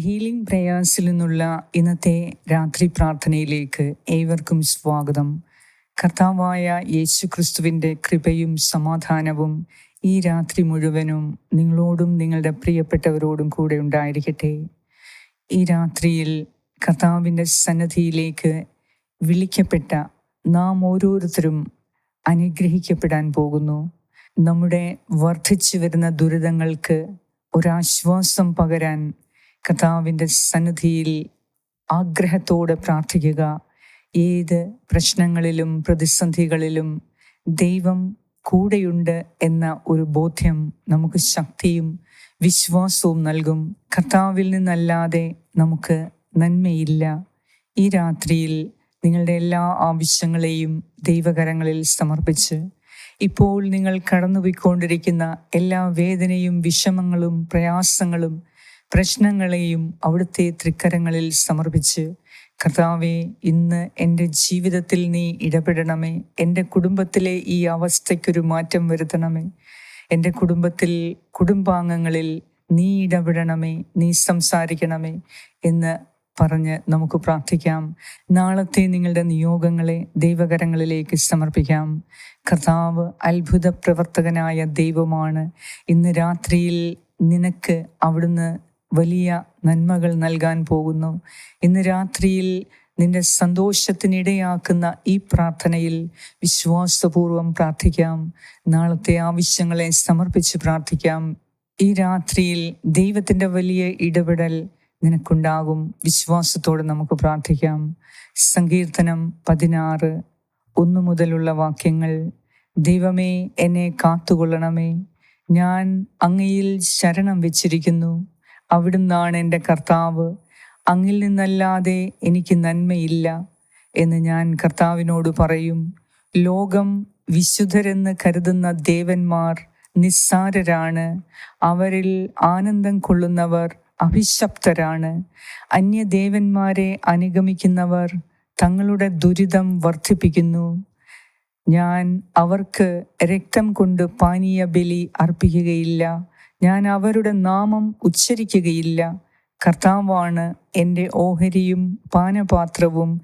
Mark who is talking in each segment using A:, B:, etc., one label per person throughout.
A: Healing പ്രയാസിൽ നിന്നുള്ള ഇന്നത്തെ രാത്രി പ്രാർത്ഥനയിലേക്ക് ഏവർക്കും സ്വാഗതം. കർത്താവായ യേശു ക്രിസ്തുവിന്റെ കൃപയും സമാധാനവും ഈ രാത്രി മുഴുവനും നിങ്ങളോടും നിങ്ങളുടെ പ്രിയപ്പെട്ടവരോടും കൂടെ ഉണ്ടായിരിക്കട്ടെ. ഈ രാത്രിയിൽ കർത്താവിന്റെ സന്നദ്ധിയിലേക്ക് വിളിക്കപ്പെട്ട നാം ഓരോരുത്തരും അനുഗ്രഹിക്കപ്പെടാൻ പോകുന്നു. നമ്മുടെ വർദ്ധിച്ചു വരുന്ന ദുരിതങ്ങൾക്ക് ഒരാശ്വാസം പകരാൻ കർത്താവിന്റെ സന്നിധിയിൽ ആഗ്രഹത്തോടെ പ്രാർത്ഥിക്കുക. ഏത് പ്രശ്നങ്ങളിലും പ്രതിസന്ധികളിലും ദൈവം കൂടെയുണ്ട് എന്ന ഒരു ബോധ്യം നമുക്ക് ശക്തിയും വിശ്വാസവും നൽകും. കർത്താവിൽ നിന്നല്ലാതെ നമുക്ക് നന്മയില്ല. ഈ രാത്രിയിൽ നിങ്ങളുടെ എല്ലാ ആവശ്യങ്ങളെയും ദൈവകരങ്ങളിൽ സമർപ്പിച്ച് ഇപ്പോൾ നിങ്ങൾ കടന്നുപോയിക്കൊണ്ടിരിക്കുന്ന എല്ലാ വേദനയും വിഷമങ്ങളും പ്രയാസങ്ങളും പ്രശ്നങ്ങളെയും അവിടുത്തെ തൃക്കരങ്ങളിൽ സമർപ്പിച്ച് കർത്താവെ ഇന്ന് എന്റെ ജീവിതത്തിൽ നീ ഇടപെടണമേ. എന്റെ കുടുംബത്തിലെ ഈ അവസ്ഥയ്ക്കൊരു മാറ്റം വരുത്തണമേ. എന്റെ കുടുംബത്തിൽ കുടുംബാംഗങ്ങളിൽ നീ ഇടപെടണമേ നീ സംസാരിക്കണമേ എന്ന് പറഞ്ഞ് നമുക്ക് പ്രാർത്ഥിക്കാം. നാളത്തെ നിങ്ങളുടെ നിയോഗങ്ങളെ ദൈവകരങ്ങളിലേക്ക് സമർപ്പിക്കാം. കർത്താവ് അത്ഭുത പ്രവർത്തകനായ ദൈവമാണ്. ഇന്ന് രാത്രിയിൽ നിനക്ക് അവിടുന്ന് വലിയ നന്മകൾ നൽകാൻ പോകുന്നു. ഇന്ന് രാത്രിയിൽ നിന്റെ സന്തോഷത്തിനിടയാക്കുന്ന ഈ പ്രാർത്ഥനയിൽ വിശ്വാസപൂർവം പ്രാർത്ഥിക്കാം. നാളത്തെ ആവശ്യങ്ങളെ സമർപ്പിച്ച് പ്രാർത്ഥിക്കാം. ഈ രാത്രിയിൽ ദൈവത്തിന്റെ വലിയ ഇടപെടൽ നിനക്കുണ്ടാകും. വിശ്വാസത്തോടെ നമുക്ക് പ്രാർത്ഥിക്കാം. സങ്കീർത്തനം പതിനാറ്. ഒന്നു മുതലുള്ള വാക്യങ്ങൾ. ദൈവമേ എന്നെ കാത്തുകൊള്ളണമേ. ഞാൻ അങ്ങയിൽ ശരണം വെച്ചിരിക്കുന്നു. അവിടുന്നാണ് എന്റെ കർത്താവ്. അങ്ങിൽ നിന്നല്ലാതെ എനിക്ക് നന്മയില്ല എന്ന് ഞാൻ കർത്താവിനോട് പറയും. ലോകം വിശുദ്ധരെന്ന് കരുതുന്ന ദേവന്മാർ നിസ്സാരരാണ്. അവരിൽ ആനന്ദം കൊള്ളുന്നവർ അഭിശപ്തരാണ്. അന്യദേവന്മാരെ അനുഗമിക്കുന്നവർ തങ്ങളുടെ ദുരിതം വർദ്ധിപ്പിക്കുന്നു. ഞാൻ അവർക്ക് രക്തം കൊണ്ട് പാനീയ ബലി അർപ്പിക്കുകയില്ല. ഞാൻ അവരുടെ നാമം ഉച്ചരിക്കുകയില്ല. കർത്താവാണ് എന്റെ ഓഹരിയും പാനപാത്രവും.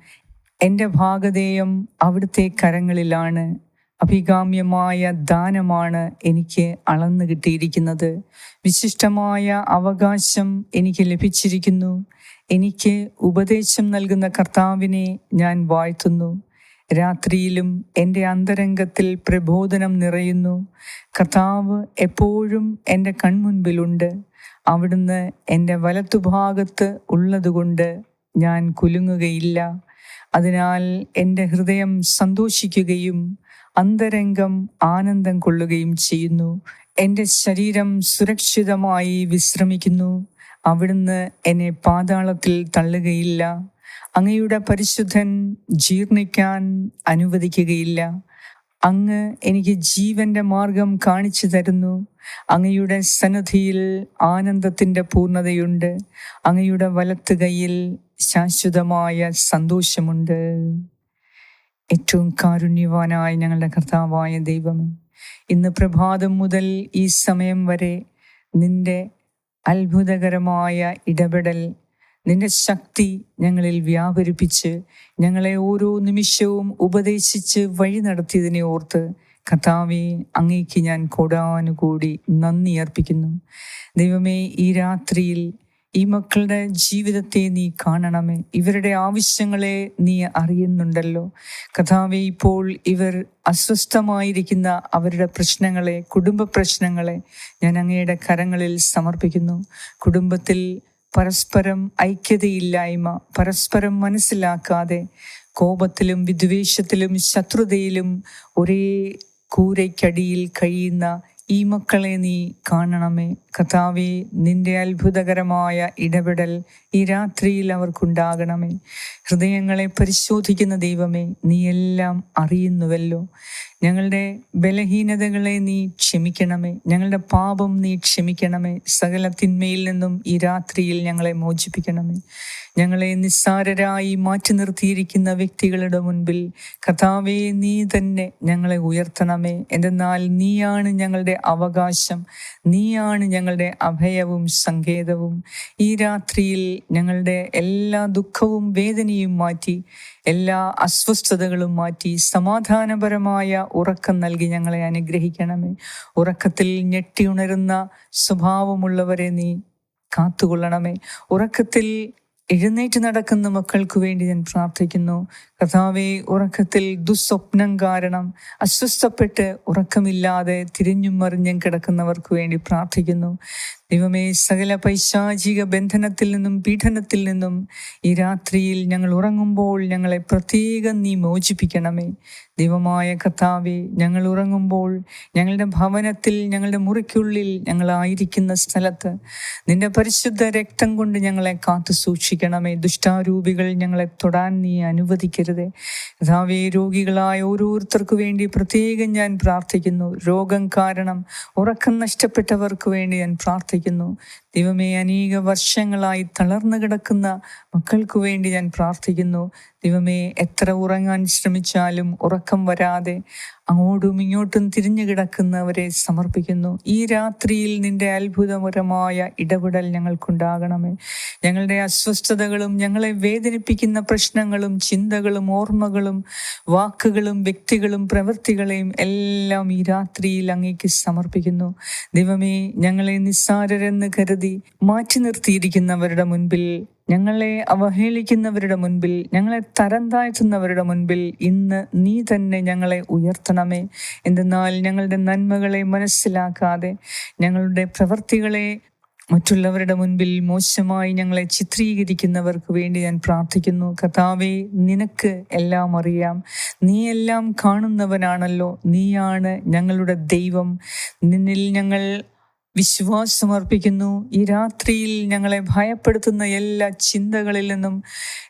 A: എന്റെ ഭാഗധേയം അവിടുത്തെ കരങ്ങളിലാണ്. അഭികാമ്യമായ ദാനമാണ് എനിക്ക് അളന്നു കിട്ടിയിരിക്കുന്നത്. വിശിഷ്ടമായ അവകാശം എനിക്ക് ലഭിച്ചിരിക്കുന്നു. എനിക്ക് ഉപദേശം നൽകുന്ന കർത്താവിനെ ഞാൻ വാഴ്ത്തുന്നു. രാത്രിയിലും എന്റെ അന്തരംഗത്തിൽ പ്രബോധനം നിറയുന്നു. കർത്താവ് എപ്പോഴും എന്റെ കൺമുൻപിലുണ്ട്. അവിടുന്ന് എന്റെ വലത്തുഭാഗത്ത് ഉള്ളതുകൊണ്ട് ഞാൻ കുലുങ്ങുകയില്ല. അതിനാൽ എന്റെ ഹൃദയം സന്തോഷിക്കുകയും അന്തരംഗം ആനന്ദം കൊള്ളുകയും ചെയ്യുന്നു. എന്റെ ശരീരം സുരക്ഷിതമായി വിശ്രമിക്കുന്നു. അവിടുന്ന് എന്നെ പാതാളത്തിൽ തള്ളുകയില്ല. അങ്ങയുടെ പരിശുദ്ധൻ ജീർണിക്കാൻ അനുവദിക്കുകയില്ല. അങ്ങ് എനിക്ക് ജീവന്റെ മാർഗം കാണിച്ചു തരുന്നു. അങ്ങയുടെ സന്നദ്ധിയിൽ ആനന്ദത്തിന്റെ പൂർണതയുണ്ട്. അങ്ങയുടെ വലത്ത് കൈയിൽ ശാശ്വതമായ സന്തോഷമുണ്ട്. ഏറ്റവും കാരുണ്യവാനായ ഞങ്ങളുടെ കർത്താവായ ദൈവമേ ഇന്ന് പ്രഭാതം മുതൽ ഈ സമയം വരെ നിന്റെ അത്ഭുതകരമായ ഇടപെടൽ നിന്റെ ശക്തി ഞങ്ങളിൽ വ്യാപരിപ്പിച്ച് ഞങ്ങളെ ഓരോ നിമിഷവും ഉപദേശിച്ച് വഴി നടത്തിയതിനെ ഓർത്ത് കഥാവെ അങ്ങേക്ക് ഞാൻ കൊടാനുകൂടി നന്ദി അർപ്പിക്കുന്നു. ദൈവമേ ഈ രാത്രിയിൽ ഈ മക്കളുടെ ജീവിതത്തെ നീ കാണണമേ. ഇവരുടെ ആവശ്യങ്ങളെ നീ അറിയുന്നുണ്ടല്ലോ. കഥാവെ ഇപ്പോൾ ഇവർ അസ്വസ്ഥമായിരിക്കുന്ന അവരുടെ പ്രശ്നങ്ങളെ കുടുംബ പ്രശ്നങ്ങളെ ഞാൻ അങ്ങയുടെ കരങ്ങളിൽ സമർപ്പിക്കുന്നു. കുടുംബത്തിൽ പരസ്പരം ഐക്യതയില്ലായ്മ പരസ്പരം മനസ്സിലാക്കാതെ കോപത്തിലും വിദ്വേഷത്തിലും ശത്രുതയിലും ഒരേ കൂരയ്ക്കടിയിൽ കഴിയുന്ന ഈ മക്കളെ നീ കാണണമേ. കഥാവെ നിന്റെ അത്ഭുതകരമായ ഇടപെടൽ ഈ രാത്രിയിൽ അവർക്കുണ്ടാകണമേ. ഹൃദയങ്ങളെ പരിശോധിക്കുന്ന ദൈവമേ നീ എല്ലാം അറിയുന്നുവല്ലോ. ഞങ്ങളുടെ ബലഹീനതകളെ നീ ക്ഷമിക്കണമേ. ഞങ്ങളുടെ പാപം നീ ക്ഷമിക്കണമേ. സകല തിന്മയിൽ നിന്നും ഈ രാത്രിയിൽ ഞങ്ങളെ മോചിപ്പിക്കണമേ. ഞങ്ങളെ നിസ്സാരരായി മാറ്റി നിർത്തിയിരിക്കുന്ന വ്യക്തികളുടെ മുൻപിൽ കഥാവേ നീ തന്നെ ഞങ്ങളെ ഉയർത്തണമേ. എന്തെന്നാൽ നീയാണ് ഞങ്ങളുടെ അവകാശം. നീയാണ് ഞങ്ങളുടെ അഭയവും സങ്കേതവും. ഈ രാത്രിയിൽ ഞങ്ങളുടെ എല്ലാ ദുഃഖവും വേദനയും മാറ്റി എല്ലാ അസ്വസ്ഥതകളും മാറ്റി സമാധാനപരമായ ഉറക്കം നൽകി ഞങ്ങളെ അനുഗ്രഹിക്കണമേ. ഉറക്കത്തിൽ ഞെട്ടിയുണരുന്ന സ്വഭാവമുള്ളവരെ നീ കാത്തുകൊള്ളണമേ. ഉറക്കത്തിൽ എഴുന്നേറ്റ് നടക്കുന്ന മക്കൾക്ക് വേണ്ടി ഞാൻ പ്രാർത്ഥിക്കുന്നു. കഥാവെ ഉറക്കത്തിൽ ദുസ്വപ്നം കാരണം അസ്വസ്ഥപ്പെട്ട് ഉറക്കമില്ലാതെ തിരിഞ്ഞും മറിഞ്ഞും കിടക്കുന്നവർക്ക് വേണ്ടി പ്രാർത്ഥിക്കുന്നു. ദൈവമേ സകല പൈശാചിക ബന്ധനത്തിൽ നിന്നും പീഡനത്തിൽ നിന്നും ഈ രാത്രിയിൽ ഞങ്ങൾ ഉറങ്ങുമ്പോൾ ഞങ്ങളെ പ്രത്യേകം നീ മോചിപ്പിക്കണമേ. ദൈവമായ കർത്താവെ ഞങ്ങൾ ഉറങ്ങുമ്പോൾ ഞങ്ങളുടെ ഭവനത്തിൽ ഞങ്ങളുടെ മുറിക്കുള്ളിൽ ഞങ്ങളായിരിക്കുന്ന സ്ഥലത്ത് നിന്റെ പരിശുദ്ധ രക്തം കൊണ്ട് ഞങ്ങളെ കാത്തു സൂക്ഷിക്കണമേ. ദുഷ്ടാരൂപികൾ ഞങ്ങളെ തൊടാൻ നീ അനുവദിക്കരുതേ. കർത്താവെ രോഗികളായ ഓരോരുത്തർക്കു വേണ്ടി പ്രത്യേകം ഞാൻ പ്രാർത്ഥിക്കുന്നു. രോഗം കാരണം ഉറക്കം നഷ്ടപ്പെട്ടവർക്ക് വേണ്ടി ഞാൻ പ്രാർത്ഥിക്കുന്നു. ആഗ്രഹിക്കുന്നു ദൈവമേ അനേക വർഷങ്ങളായി തളർന്നു കിടക്കുന്ന മക്കൾക്ക് വേണ്ടി ഞാൻ പ്രാർത്ഥിക്കുന്നു. ദൈവമേ എത്ര ഉറങ്ങാൻ ശ്രമിച്ചാലും ഉറക്കം വരാതെ അങ്ങോട്ടും ഇങ്ങോട്ടും തിരിഞ്ഞു കിടക്കുന്നവരെ സമർപ്പിക്കുന്നു. ഈ രാത്രിയിൽ നിന്റെ അത്ഭുതപരമായ ഇടപെടൽ ഞങ്ങൾക്കുണ്ടാകണമേ. ഞങ്ങളുടെ അസ്വസ്ഥതകളും ഞങ്ങളെ വേദനിപ്പിക്കുന്ന പ്രശ്നങ്ങളും ചിന്തകളും ഓർമ്മകളും വാക്കുകളും വ്യക്തികളും പ്രവൃത്തികളെയും എല്ലാം ഈ രാത്രിയിൽ അങ്ങേക്ക് സമർപ്പിക്കുന്നു. ദൈവമേ ഞങ്ങളെ നിസ്സാരരെന്ന് കരുതി മാറ്റി നിർത്തിയിരിക്കുന്നവരുടെ മുൻപിൽ ഞങ്ങളെ അവഹേളിക്കുന്നവരുടെ മുൻപിൽ ഞങ്ങളെ തരം താഴ്ത്തുന്നവരുടെ മുൻപിൽ ഇന്ന് നീ തന്നെ ഞങ്ങളെ ഉയർത്തണമേ. എന്തെന്നാൽ ഞങ്ങളുടെ നന്മകളെ മനസ്സിലാക്കാതെ ഞങ്ങളുടെ പ്രവൃത്തികളെ മറ്റുള്ളവരുടെ മുൻപിൽ മോശമായി ഞങ്ങളെ ചിത്രീകരിക്കുന്നവർക്ക് വേണ്ടി ഞാൻ പ്രാർത്ഥിക്കുന്നു. കഥാവെ നിനക്ക് എല്ലാം അറിയാം. നീ എല്ലാം കാണുന്നവനാണല്ലോ. നീയാണ് ഞങ്ങളുടെ ദൈവം. നിന്നിൽ ഞങ്ങൾ വിശ്വാസമർപ്പിക്കുന്നു. ഈ രാത്രിയിൽ ഞങ്ങളെ ഭയപ്പെടുത്തുന്ന എല്ലാ ചിന്തകളിൽ നിന്നും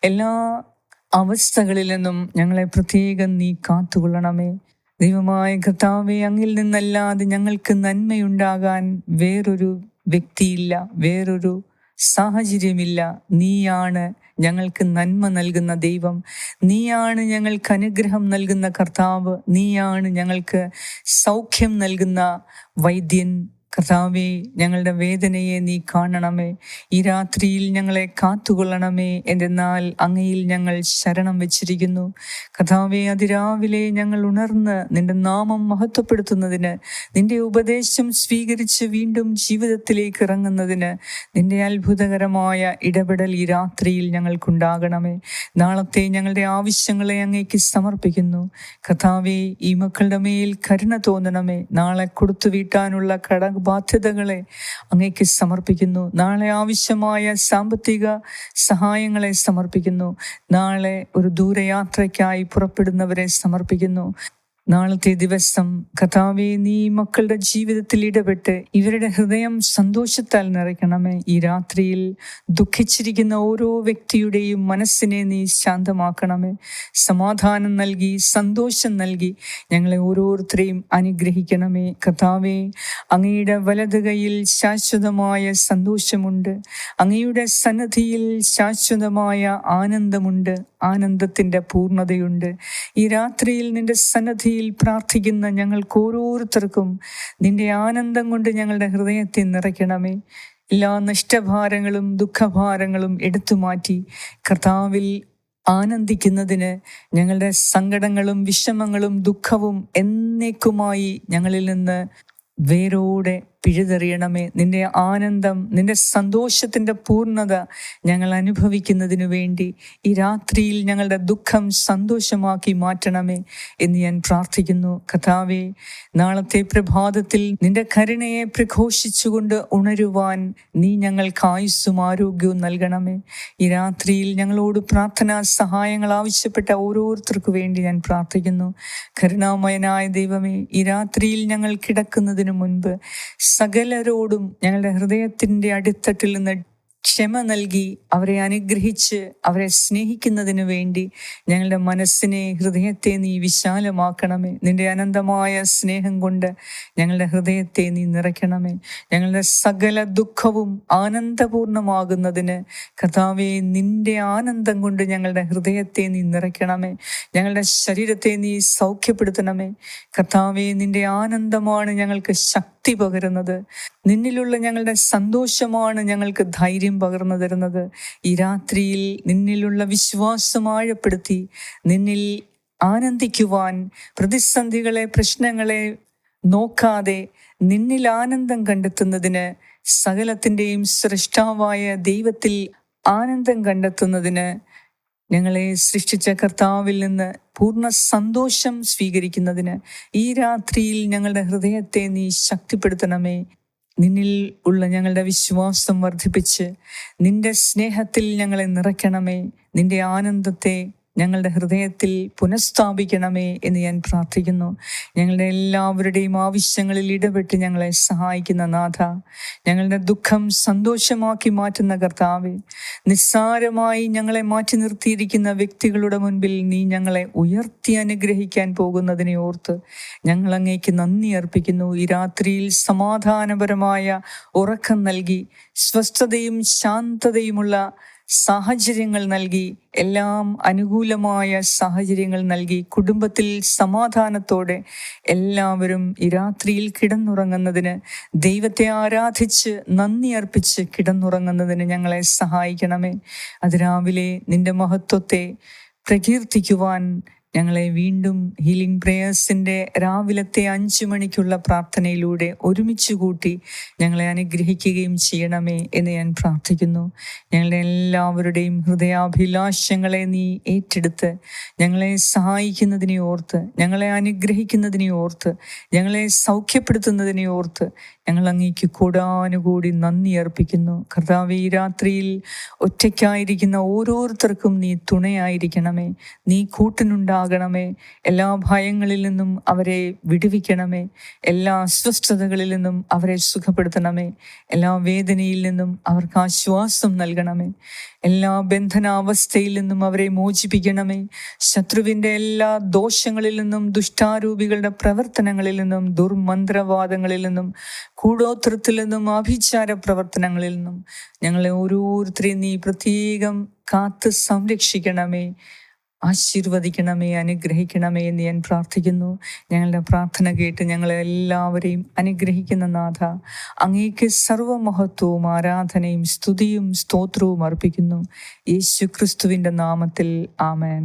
A: എല്ലാ അവസ്ഥകളിൽ നിന്നും ഞങ്ങളെ പ്രത്യേകം നീ കാത്തുകൊള്ളണമേ. ദൈവമായ കർത്താവെ അങ്ങിൽ നിന്നല്ലാതെ ഞങ്ങൾക്ക് നന്മയുണ്ടാകാൻ വേറൊരു വ്യക്തിയില്ല വേറൊരു സാഹചര്യമില്ല. നീയാണ് ഞങ്ങൾക്ക് നന്മ നൽകുന്ന ദൈവം. നീയാണ് ഞങ്ങൾക്ക് അനുഗ്രഹം നൽകുന്ന കർത്താവ്. നീയാണ് ഞങ്ങൾക്ക് സൗഖ്യം നൽകുന്ന വൈദ്യൻ കർത്താവേ ഞങ്ങളുടെ വേദനയെ നീ കാണണമേ. ഈ രാത്രിയിൽ ഞങ്ങളെ കാത്തുകൊള്ളണമേ. എന്തെന്നാൽ അങ്ങയിൽ ഞങ്ങൾ ശരണം വെച്ചിരിക്കുന്നു. കർത്താവെ അതിരാവിലെ ഞങ്ങൾ ഉണർന്ന് നിന്റെ നാമം മഹത്വപ്പെടുത്തുന്നതിന് നിന്റെ ഉപദേശം സ്വീകരിച്ച് വീണ്ടും ജീവിതത്തിലേക്ക് ഇറങ്ങുന്നതിന് നിന്റെ അത്ഭുതകരമായ ഇടപെടൽ ഈ രാത്രിയിൽ ഞങ്ങൾക്കുണ്ടാകണമേ. നാളത്തെ ഞങ്ങളുടെ ആവശ്യങ്ങളെ അങ്ങേക്ക് സമർപ്പിക്കുന്നു. കർത്താവേ ഈ മക്കളുടെ മേൽ കരുണ തോന്നണമേ. നാളെ കൊടുത്തു വീട്ടാനുള്ള കട ബാധ്യതകളെ അങ്ങേക്ക് സമർപ്പിക്കുന്നു. നാളെ ആവശ്യമായ സാമ്പത്തിക സഹായങ്ങളെ സമർപ്പിക്കുന്നു. നാളെ ഒരു ദൂരയാത്രയ്ക്കായി പുറപ്പെടുന്നവരെ സമർപ്പിക്കുന്നു. നാളത്തെ ദിവസം കഥാവെ നീ മക്കളുടെ ജീവിതത്തിൽ ഇടപെട്ട് ഇവരുടെ ഹൃദയം സന്തോഷത്താൽ നിറയ്ക്കണമേ. ഈ രാത്രിയിൽ ദുഃഖിച്ചിരിക്കുന്ന ഓരോ വ്യക്തിയുടെയും മനസ്സിനെ നീ ശാന്തമാക്കണമേ. സമാധാനം നൽകി സന്തോഷം നൽകി ഞങ്ങളെ ഓരോരുത്തരെയും അനുഗ്രഹിക്കണമേ. കഥാവെ അങ്ങയുടെ വലത് കയ്യിൽ ശാശ്വതമായ സന്തോഷമുണ്ട്. അങ്ങയുടെ സന്നദ്ധിയിൽ ശാശ്വതമായ ആനന്ദമുണ്ട്. ആനന്ദത്തിന്റെ പൂർണതയുണ്ട്. ഈ രാത്രിയിൽ നിന്റെ സന്നദ്ധിയിൽ പ്രാർത്ഥിക്കുന്ന ഞങ്ങൾക്ക് ഓരോരുത്തർക്കും നിന്റെ ആനന്ദം കൊണ്ട് ഞങ്ങളുടെ ഹൃദയത്തെ നിറയ്ക്കണമേ. എല്ലാ നഷ്ടഭാരങ്ങളും ദുഃഖഭാരങ്ങളും എടുത്തു മാറ്റി കർത്താവിൽ ആനന്ദിക്കുന്നതിന് ഞങ്ങളുടെ സങ്കടങ്ങളും വിഷമങ്ങളും ദുഃഖവും എന്നേക്കുമായി ഞങ്ങളിൽ നിന്ന് വേരോടെ പിഴുതെറിയണമേ. നിന്റെ ആനന്ദം നിന്റെ സന്തോഷത്തിന്റെ പൂർണത ഞങ്ങൾ അനുഭവിക്കുന്നതിനു വേണ്ടി ഈ രാത്രിയിൽ ഞങ്ങളുടെ ദുഃഖം സന്തോഷമാക്കി മാറ്റണമേ എന്ന് ഞാൻ പ്രാർത്ഥിക്കുന്നു. കഥാവെ നാളത്തെ പ്രഭാതത്തിൽ നിന്റെ കരുണയെ പ്രഘോഷിച്ചുകൊണ്ട് ഉണരുവാൻ നീ ഞങ്ങൾക്ക് ആയുസ്സും ആരോഗ്യവും നൽകണമേ. ഈ രാത്രിയിൽ ഞങ്ങളോട് പ്രാർത്ഥനാ സഹായങ്ങൾ ആവശ്യപ്പെട്ട ഓരോരുത്തർക്കു വേണ്ടി ഞാൻ പ്രാർത്ഥിക്കുന്നു. കരുണാമയനായ ദൈവമേ ഈ രാത്രിയിൽ ഞങ്ങൾ കിടക്കുന്നതിന് മുൻപ് സകലരോടും ഞങ്ങളുടെ ഹൃദയത്തിന്റെ അടിത്തട്ടിൽ നിന്ന് ക്ഷമ നൽകി അവരെ അനുഗ്രഹിച്ച് അവരെ സ്നേഹിക്കുന്നതിന് വേണ്ടി ഞങ്ങളുടെ മനസ്സിനെ ഹൃദയത്തെ നീ വിശാലമാക്കണമേ. നിന്റെ അനന്തമായ സ്നേഹം കൊണ്ട് ഞങ്ങളുടെ ഹൃദയത്തെ നീ നിറയ്ക്കണമേ. ഞങ്ങളുടെ സകല ദുഃഖവും ആനന്ദപൂർണമാകുന്നതിന് കഥാവെ നിന്റെ ആനന്ദം കൊണ്ട് ഞങ്ങളുടെ ഹൃദയത്തെ നീ നിറയ്ക്കണമേ. ഞങ്ങളുടെ ശരീരത്തെ നീ സൗഖ്യപ്പെടുത്തണമേ. കഥാവെ നിന്റെ ആനന്ദമാണ് ഞങ്ങൾക്ക് ശക്തി പകരുന്നത്. നിന്നിലുള്ള ഞങ്ങളുടെ സന്തോഷമാണ് ഞങ്ങൾക്ക് ധൈര്യം പകർന്നു തരുന്നത്. ഈ രാത്രിയിൽ നിന്നിലുള്ള വിശ്വാസം ആഴപ്പെടുത്തി നിന്നിൽ ആനന്ദിക്കുവാൻ പ്രതിസന്ധികളെ പ്രശ്നങ്ങളെ നോക്കാതെ നിന്നിൽ ആനന്ദം കണ്ടെത്തുന്നതിന് സകലത്തിന്റെയും സൃഷ്ടാവായ ദൈവത്തിൽ ആനന്ദം കണ്ടെത്തുന്നതിന് ഞങ്ങളെ സൃഷ്ടിച്ച കർത്താവിൽ നിന്ന് പൂർണ സന്തോഷം സ്വീകരിക്കുന്നതിന് ഈ രാത്രിയിൽ ഞങ്ങളുടെ ഹൃദയത്തെ നീ ശക്തിപ്പെടുത്തണമേ. നിന്നിൽ ഉള്ള ഞങ്ങളുടെ വിശ്വാസം വർദ്ധിപ്പിച്ച് നിന്റെ സ്നേഹത്തിൽ ഞങ്ങളെ നിറയ്ക്കണമേ. നിന്റെ ആനന്ദത്തെ ഞങ്ങളുടെ ഹൃദയത്തിൽ പുനഃസ്ഥാപിക്കണമേ എന്ന് ഞാൻ പ്രാർത്ഥിക്കുന്നു. ഞങ്ങളുടെ എല്ലാവരുടെയും ആവശ്യങ്ങളിൽ ഇടപെട്ട് ഞങ്ങളെ സഹായിക്കുന്ന നാഥ. ഞങ്ങളുടെ ദുഃഖം സന്തോഷമാക്കി മാറ്റുന്ന കർത്താവെ നിസ്സാരമായി ഞങ്ങളെ മാറ്റി നിർത്തിയിരിക്കുന്ന വ്യക്തികളുടെ മുൻപിൽ നീ ഞങ്ങളെ ഉയർത്തി അനുഗ്രഹിക്കാൻ പോകുന്നതിനെ ഓർത്ത് ഞങ്ങൾ അങ്ങേക്ക് നന്ദി അർപ്പിക്കുന്നു. ഈ രാത്രിയിൽ സമാധാനപരമായ ഉറക്കം നൽകി സ്വസ്ഥതയും ശാന്തതയുമുള്ള സാഹചര്യങ്ങൾ നൽകി എല്ലാം അനുകൂലമായ സാഹചര്യങ്ങൾ നൽകി കുടുംബത്തിൽ സമാധാനത്തോടെ എല്ലാവരും ഈ രാത്രിയിൽ കിടന്നുറങ്ങുന്നതിന് ദൈവത്തെ ആരാധിച്ച് നന്ദി അർപ്പിച്ച് കിടന്നുറങ്ങുന്നതിന് ഞങ്ങളെ സഹായിക്കണമേ. അത് രാവിലെ നിന്റെ മഹത്വത്തെ പ്രകീർത്തിക്കുവാൻ ഞങ്ങളെ വീണ്ടും ഹീലിംഗ് പ്രേയേഴ്സിന്റെ രാവിലത്തെ അഞ്ചു മണിക്കുള്ള പ്രാർത്ഥനയിലൂടെ ഒരുമിച്ച് കൂട്ടി ഞങ്ങളെ അനുഗ്രഹിക്കുകയും ചെയ്യണമേ എന്ന് ഞാൻ പ്രാർത്ഥിക്കുന്നു. ഞങ്ങളുടെ എല്ലാവരുടെയും ഹൃദയാഭിലാഷങ്ങളെ നീ ഏറ്റെടുത്ത് ഞങ്ങളെ സഹായിക്കുന്നതിനെ ഓർത്ത് ഞങ്ങളെ അനുഗ്രഹിക്കുന്നതിനെ ഓർത്ത് ഞങ്ങളെ സൗഖ്യപ്പെടുത്തുന്നതിനെ ഓർത്ത് ഞങ്ങൾ അങ്ങേക്ക് കൂടാനുകൂടി നന്ദി അർപ്പിക്കുന്നു. കർത്താവ് ഈ രാത്രിയിൽ ഒറ്റയ്ക്കായിരിക്കുന്ന ഓരോരുത്തർക്കും നീ തുണയായിരിക്കണമേ. നീ കൂട്ടിനുണ്ടാകണമേ. എല്ലാ ഭയങ്ങളിൽ നിന്നും അവരെ വിടുവിക്കണമേ. എല്ലാ അസ്വസ്ഥതകളിൽ നിന്നും അവരെ സുഖപ്പെടുത്തണമേ. എല്ലാ വേദനയിൽ നിന്നും അവർക്ക് ആശ്വാസം നൽകണമേ. എല്ലാ ബന്ധനാവസ്ഥയിൽ നിന്നും അവരെ മോചിപ്പിക്കണമേ. ശത്രുവിന്റെ എല്ലാ ദോഷങ്ങളിൽ നിന്നും ദുഷ്ടാരൂപികളുടെ പ്രവർത്തനങ്ങളിൽ നിന്നും ദുർമന്ത്രവാദങ്ങളിൽ നിന്നും കൂടോത്രത്തിൽ നിന്നും ആഭിചാര പ്രവർത്തനങ്ങളിൽ നിന്നും ഞങ്ങളെ ഓരോരുത്തരെയും നീ പ്രത്യേകം കാത്ത് സംരക്ഷിക്കണമേ ആശീർവദിക്കണമേ അനുഗ്രഹിക്കണമേ എന്ന് ഞാൻ പ്രാർത്ഥിക്കുന്നു. ഞങ്ങളുടെ പ്രാർത്ഥന കേട്ട് ഞങ്ങളെ എല്ലാവരെയും അനുഗ്രഹിക്കുന്ന നാഥ അങ്ങേക്ക് സർവമഹത്വവും ആരാധനയും സ്തുതിയും സ്തോത്രവും അർപ്പിക്കുന്നു. യേശു ക്രിസ്തുവിന്റെ നാമത്തിൽ ആമേൻ.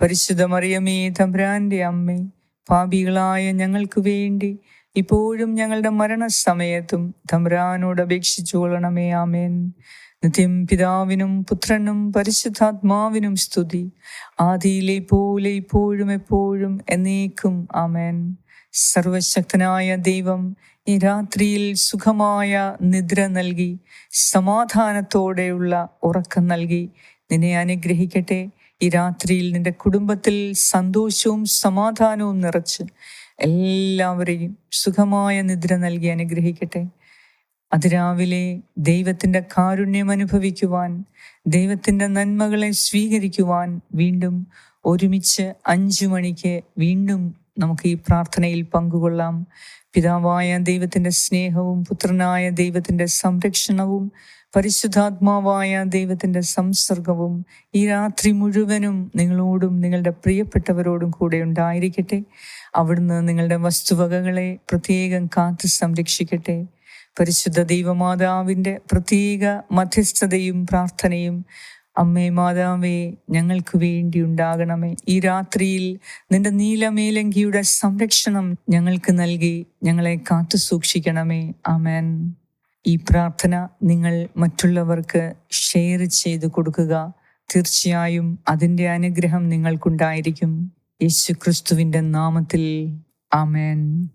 A: പരിശുദ്ധ മറിയമേ തമ്പ്രാന്റെ അമ്മേ പാപികളായ ഞങ്ങൾക്ക് വേണ്ടി ഇപ്പോഴും ഞങ്ങളുടെ മരണസമയത്തും തമ്പ്രാനോട് അപേക്ഷിച്ചു കൊള്ളണമേ ആമേൻ. നിത്യം പിതാവിനും പുത്രനും പരിശുദ്ധാത്മാവിനും സ്തുതി. ആദിയിലെ പോലെ ഇപ്പോഴും എപ്പോഴും എന്നേക്കും ആമേൻ. സർവശക്തനായ ദൈവം ഈ രാത്രിയിൽ സുഖമായ നിദ്ര നൽകി സമാധാനത്തോടെയുള്ള ഉറക്കം നൽകി നിന്നെ അനുഗ്രഹിക്കട്ടെ. ഈ രാത്രിയിൽ നിന്റെ കുടുംബത്തിൽ സന്തോഷവും സമാധാനവും നിറച്ച് എല്ലാവരെയും സുഖമായ നിദ്ര നൽകി അനുഗ്രഹിക്കട്ടെ. അതിരാവിലെ ദൈവത്തിന്റെ കാരുണ്യം അനുഭവിക്കുവാൻ ദൈവത്തിന്റെ നന്മകളെ സ്വീകരിക്കുവാൻ വീണ്ടും ഒരുമിച്ച് അഞ്ചു മണിക്ക് വീണ്ടും നമുക്ക് ഈ പ്രാർത്ഥനയിൽ പങ്കുകൊള്ളാം. പിതാവായ ദൈവത്തിന്റെ സ്നേഹവും പുത്രനായ ദൈവത്തിന്റെ സംരക്ഷണവും പരിശുദ്ധാത്മാവായ ദൈവത്തിന്റെ സംസർഗവും ഈ രാത്രി മുഴുവനും നിങ്ങളോടും നിങ്ങളുടെ പ്രിയപ്പെട്ടവരോടും കൂടെ ഉണ്ടായിരിക്കട്ടെ. അവിടുന്ന് നിങ്ങളുടെ വസ്തുവകകളെ പ്രത്യേകം കാത്തു സംരക്ഷിക്കട്ടെ. പരിശുദ്ധ ദൈവമാതാവിന്റെ പ്രത്യേക മധ്യസ്ഥതയും പ്രാർത്ഥനയും അമ്മേ മാതാവേ ഞങ്ങൾക്ക് വേണ്ടി ഉണ്ടാകണമേ. ഈ രാത്രിയിൽ നിന്റെ നീലമേലങ്കിയുടെ സംരക്ഷണം ഞങ്ങൾക്ക് നൽകി ഞങ്ങളെ കാത്തു സൂക്ഷിക്കണമേ. ആമേൻ. ഈ പ്രാർത്ഥന നിങ്ങൾ മറ്റുള്ളവർക്ക് ഷെയർ ചെയ്ത് കൊടുക്കുക. തീർച്ചയായും അതിന്റെ അനുഗ്രഹം നിങ്ങൾക്കുണ്ടായിരിക്കും. യേശു ക്രിസ്തുവിന്റെ നാമത്തിൽ. ആമേൻ.